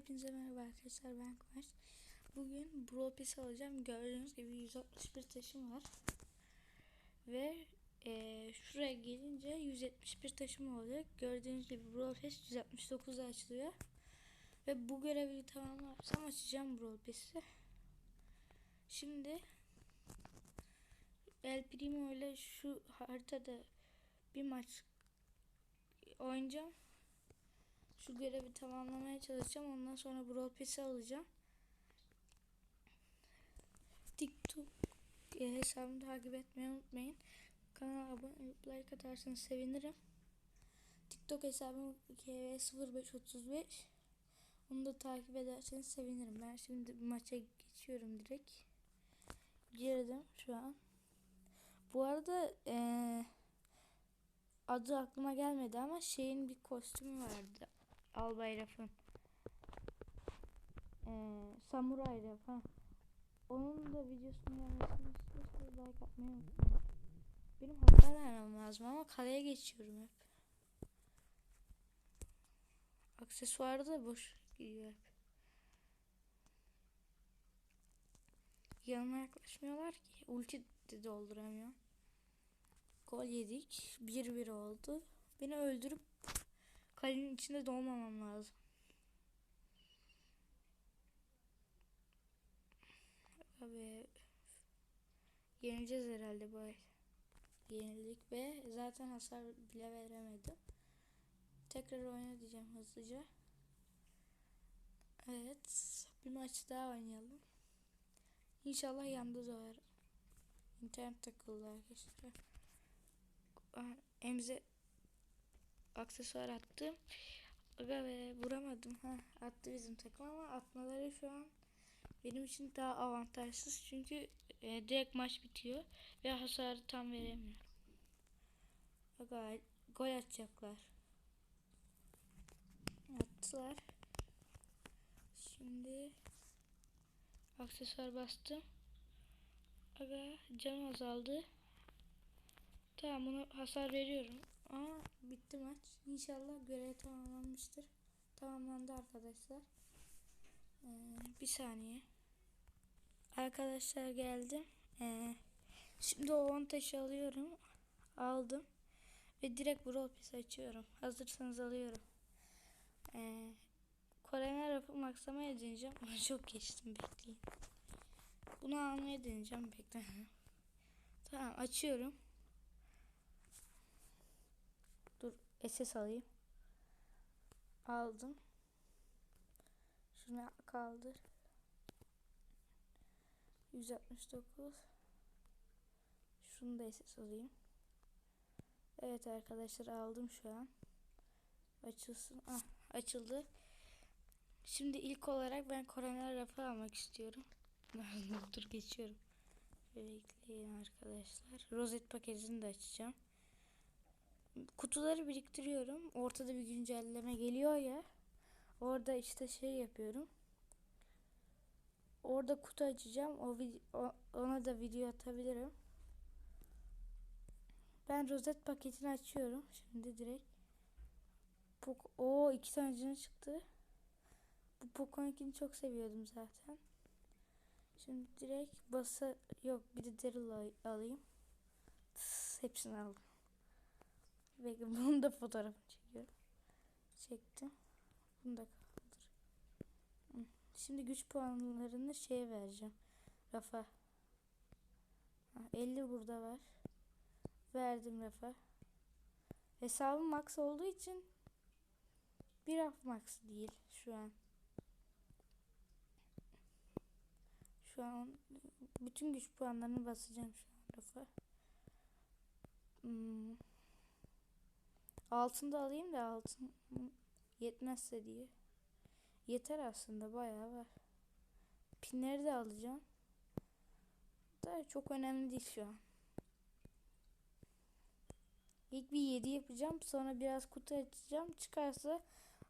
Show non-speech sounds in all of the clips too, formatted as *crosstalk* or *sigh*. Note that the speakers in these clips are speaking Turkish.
Hepinize merhaba arkadaşlar ben Kıvanç. Bugün Brawl Pass alacağım. Gördüğünüz gibi 161 taşım var. Ve eee, şuraya gelince 171 taşım olacak. Gördüğünüz gibi Brawl Pass 169'da açılıyor. Ve bu görevi tamamlarsam açacağım Brawl Pass'i. Şimdi El Primo ile şu haritada bir maç oynayacağım. Şu görevi tamamlamaya çalışacağım. Ondan sonra Brawl Pass'i alacağım. TikTok e, hesabımı takip etmeyi unutmayın. Kanala abone olup like atarsanız sevinirim. TikTok hesabım KV0535. Onu da takip ederseniz sevinirim. Ben şimdi maça geçiyorum direkt. Girdim şu an. Bu arada eee adı aklıma gelmedi ama şeyin bir kostümü vardı. Albay Raf'ın. Ee, Samuray Raf ha. Onun da videosunu gelmesini istiyorsanız like atmayı unutmayın. Benim hata vermem lazım ama kaleye geçiyorum hep. Aksesuarı da boş gidiyor hep. Yanıma yaklaşmıyorlar ki. Ulti de dolduramıyorum. Gol yedik. 1-1 oldu. Beni öldürüp kalenin içinde dolmamam lazım. Abi yeneceğiz herhalde bu ay. Yenildik ve zaten hasar bile veremedim. Tekrar oyna diyeceğim hızlıca. Evet. Bir maç daha oynayalım. İnşallah yanda doğar. İnternet takıldı arkadaşlar. Emze aksesuar attı. Aga be vuramadım. Ha, attı bizim takım ama atmaları şu an benim için daha avantajsız. Çünkü e, direkt maç bitiyor ve hasarı tam veremiyorum. Aga gol atacaklar. Attılar. Şimdi aksesuar bastım. Aga canım azaldı. Tamam bunu hasar veriyorum. Aa bitti maç. İnşallah görev tamamlanmıştır. Tamamlandı arkadaşlar. Ee, bir saniye. Arkadaşlar geldim. Ee, şimdi o 10 taşı alıyorum. Aldım. Ve direkt Brawl Pass açıyorum. Hazırsanız alıyorum. Ee, Korena rafı maksamaya deneyeceğim. *laughs* Çok geçtim bekleyin. Bunu almaya deneyeceğim bekle. *laughs* tamam açıyorum. Dur SS alayım. Aldım. Şunu kaldır. 169. Şunu da SS alayım. Evet arkadaşlar aldım şu an. Açılsın. Ah açıldı. Şimdi ilk olarak ben koroner rafı almak istiyorum. *laughs* Dur geçiyorum. Bekleyin arkadaşlar. Rozet paketini de açacağım. Kutuları biriktiriyorum. Ortada bir güncelleme geliyor ya. Orada işte şey yapıyorum. Orada kutu açacağım. O, o ona da video atabilirim. Ben rozet paketini açıyorum. Şimdi direkt. Pok o iki tane çıktı. Bu Poconik'ini çok seviyordum zaten. Şimdi direkt basa yok bir de Daryl alayım. Tıs, hepsini aldım. Bekle *laughs* bunun da fotoğrafını çekiyorum. Çektim. Bunu da kaldır. Şimdi güç puanlarını şeye vereceğim. Rafa. Ha, 50 burada var. Verdim Rafa. Hesabım max olduğu için bir raf max değil şu an. Şu an bütün güç puanlarını basacağım şu an Rafa. Hmm. Altın da alayım da altın yetmezse diye. Yeter aslında bayağı var. Pinleri de alacağım. Da çok önemli değil şu an. İlk bir 7 yapacağım. Sonra biraz kutu açacağım. Çıkarsa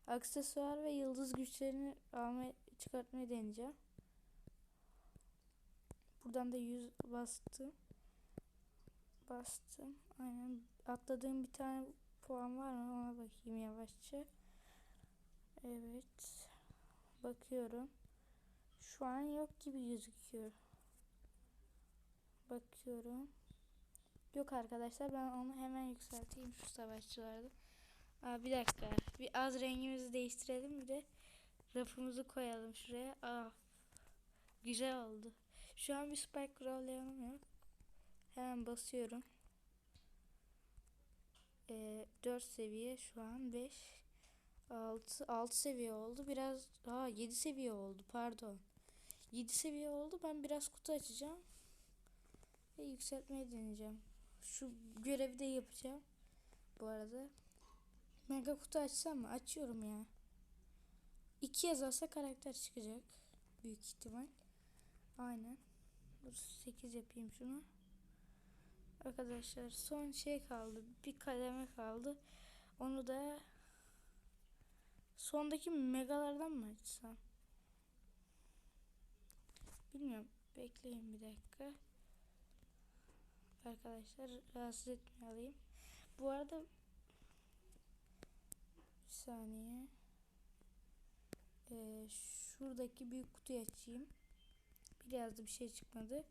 aksesuar ve yıldız güçlerini almaya çıkartmayı deneyeceğim. Buradan da 100 bastım. Bastım. Aynen. Atladığım bir tane puan var mı? Ona bakayım yavaşça. Evet. Bakıyorum. Şu an yok gibi gözüküyor. Bakıyorum. Yok arkadaşlar ben onu hemen yükselteyim şu savaşçılarda. Aa, bir dakika. Bir az rengimizi değiştirelim bir de rafımızı koyalım şuraya. Aa, güzel oldu. Şu an bir spike crawlayalım yok. Hemen basıyorum. Ee, 4 seviye şu an 5 6 6 seviye oldu. Biraz aa 7 seviye oldu pardon. 7 seviye oldu. Ben biraz kutu açacağım. Ve yükseltmeyi deneyeceğim. Şu görevi de yapacağım. Bu arada. Mega kutu açsam mı? Açıyorum ya. 2 yazarsa karakter çıkacak. Büyük ihtimal. Aynen. Dur 8 yapayım şunu. Arkadaşlar son şey kaldı. Bir kademe kaldı. Onu da sondaki megalardan mı açsam? Bilmiyorum. Bekleyin bir dakika. Arkadaşlar rahatsız etmeyeyim. Bu arada bir saniye. Ee, şuradaki büyük kutuyu açayım. Biraz da bir şey çıkmadı.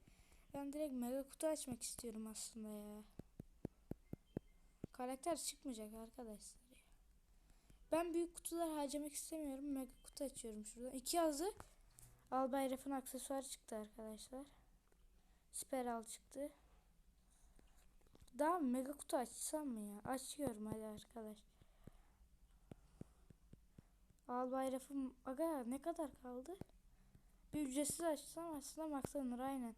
Ben direkt mega kutu açmak istiyorum aslında ya. Karakter çıkmayacak arkadaşlar. Ben büyük kutular harcamak istemiyorum. Mega kutu açıyorum şuradan. İki yazı. Albay Raf'ın aksesuarı çıktı arkadaşlar. Speral çıktı. Daha mega kutu açsam mı ya? Açıyorum hadi arkadaş. Albay Raf'ın aga ne kadar kaldı? Bir ücretsiz açsam aslında maksanır aynen.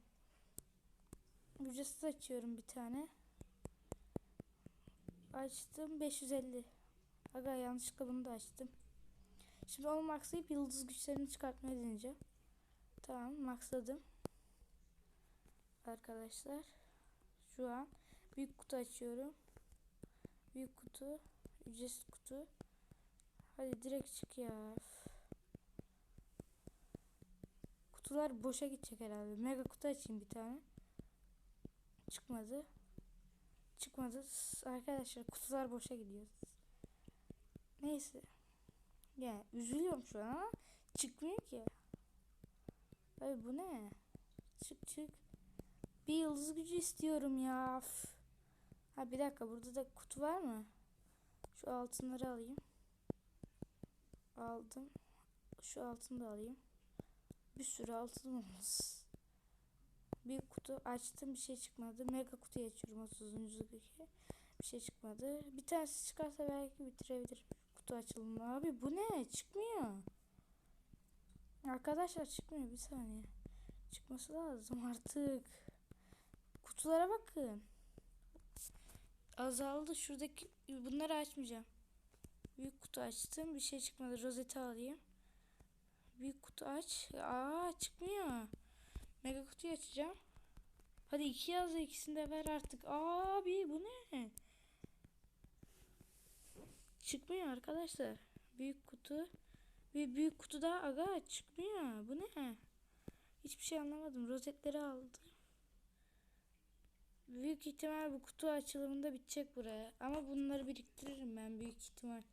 Ücretsiz açıyorum bir tane. Açtım 550. Aga yanlışlıkla bunu da açtım. Şimdi onu maxlayıp yıldız güçlerini çıkartmaya deneyeceğim. Tamam maxladım. Arkadaşlar. Şu an büyük kutu açıyorum. Büyük kutu. Ücretsiz kutu. Hadi direkt çık ya. Kutular boşa gidecek herhalde. Mega kutu açayım bir tane. Çıkmadı. Çıkmadı. Arkadaşlar kutular boşa gidiyor. Neyse. Yani üzülüyorum şu an ama çıkmıyor ki. Ay bu ne? Çık çık. Bir yıldız gücü istiyorum ya. Ha bir dakika burada da kutu var mı? Şu altınları alayım. Aldım. Şu altını da alayım. Bir sürü altın olmaz. Kutu açtım bir şey çıkmadı. Mega kutuyu açıyorum 30. Bir şey çıkmadı. Bir tanesi çıkarsa belki bitirebilirim. Kutu açılımı. Abi bu ne? Çıkmıyor. Arkadaşlar çıkmıyor bir saniye. Çıkması lazım artık. Kutulara bakın. Azaldı. Şuradaki bunları açmayacağım. Büyük kutu açtım. Bir şey çıkmadı. Rozeti alayım. Büyük kutu aç. Aa çıkmıyor. Mega kutuyu açacağım. Hadi iki yazdı ikisini de ver artık. Abi bu ne? Çıkmıyor arkadaşlar. Büyük kutu. Bir büyük kutu daha aga çıkmıyor. Bu ne? Hiçbir şey anlamadım. Rozetleri aldım. Büyük ihtimal bu kutu açılımında bitecek buraya. Ama bunları biriktiririm ben büyük ihtimal.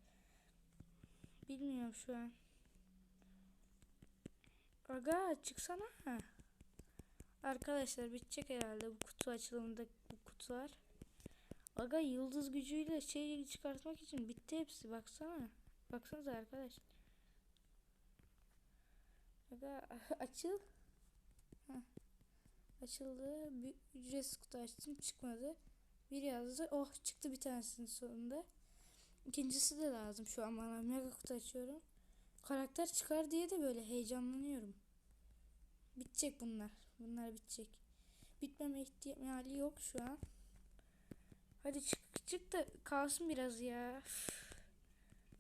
Bilmiyorum şu an. Aga çıksana. Arkadaşlar bitecek herhalde bu kutu açılımında bu kutular. Aga yıldız gücüyle şey çıkartmak için bitti hepsi baksana. Baksanıza arkadaş. Aga *laughs* açıl. Heh. Açıldı. Bir ücretsiz kutu açtım çıkmadı. Bir yazdı. Oh çıktı bir tanesinin sonunda. İkincisi de lazım şu an bana. Mega kutu açıyorum. Karakter çıkar diye de böyle heyecanlanıyorum. Bitecek bunlar. Bunlar bitecek. Bitmeme ihtimali yok şu an. Hadi çık çık da kalsın biraz ya.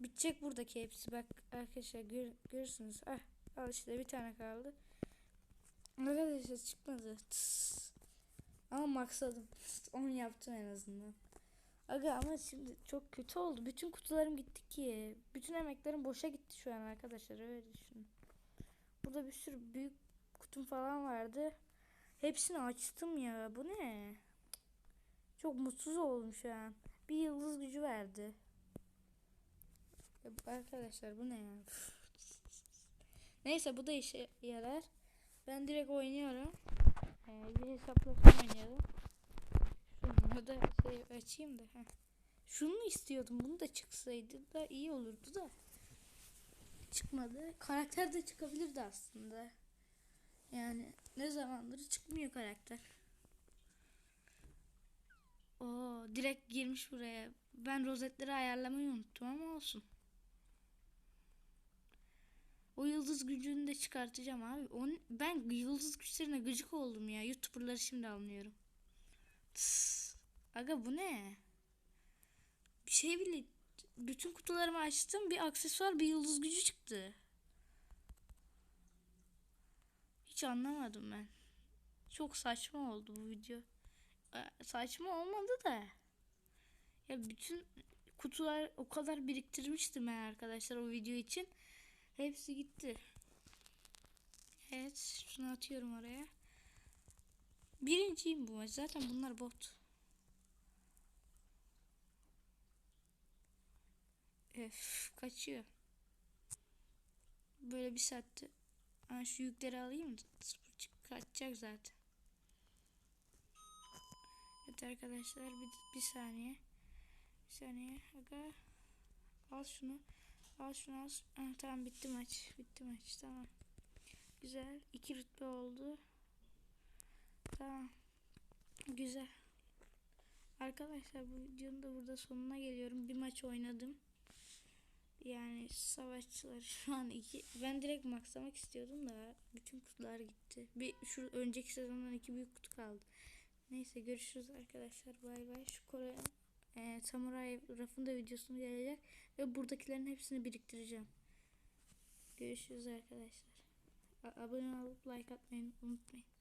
Bitecek buradaki hepsi. Bak arkadaşlar gör, görürsünüz. Ah, al işte bir tane kaldı. Arkadaşlar çıkmadı. Tıs. Ama maksadım. 10 yaptım en azından. Aga ama şimdi çok kötü oldu. Bütün kutularım gitti ki. Bütün emeklerim boşa gitti şu an arkadaşlar. Öyle düşünün. Burada bir sürü büyük kutum falan vardı. Hepsini açtım ya. Bu ne? Çok mutsuz oldum şu an. Bir yıldız gücü verdi. Ya arkadaşlar bu ne ya? Neyse bu da işe yarar. Ben direkt oynuyorum. Ee, bir hesaplaşma oynayalım. Şunu da şey açayım da. Heh. Şunu istiyordum. Bunu da çıksaydı da iyi olurdu da. Çıkmadı. Karakter de çıkabilirdi aslında. Yani ne zamandır çıkmıyor karakter. Oo, direkt girmiş buraya. Ben rozetleri ayarlamayı unuttum ama olsun. O yıldız gücünü de çıkartacağım abi. On, ben yıldız güçlerine gıcık oldum ya. YouTuber'ları şimdi anlıyorum. Tıs. Aga bu ne? Bir şey bile bütün kutularımı açtım. Bir aksesuar bir yıldız gücü çıktı. Hiç anlamadım ben. Çok saçma oldu bu video. Ee, Saçma olmadı da. Ya bütün kutular o kadar biriktirmiştim ben arkadaşlar o video için. Hepsi gitti. Evet şunu atıyorum oraya. Birinciyim bu maç. Zaten bunlar bot. Öf kaçıyor. Böyle bir saatte. Ha, şu yükleri alayım. Kaçacak zaten. Evet arkadaşlar bir, bir saniye. Bir saniye. Aga. Al şunu. Al şunu al. Ah, tamam bitti maç. Bitti maç. Tamam. Güzel. iki rütbe oldu. Tamam. Güzel. Arkadaşlar bu videonun da burada sonuna geliyorum. Bir maç oynadım. Yani savaşçılar *laughs* şu an iki. Ben direkt maxlamak istiyordum da bütün kutular gitti. Bir şu önceki sezondan iki büyük kutu kaldı. Neyse görüşürüz arkadaşlar. Bay bay. Şu Kore e, Samuray rafında videosunu gelecek ve buradakilerin hepsini biriktireceğim. Görüşürüz arkadaşlar. A- abone olup like atmayı unutmayın.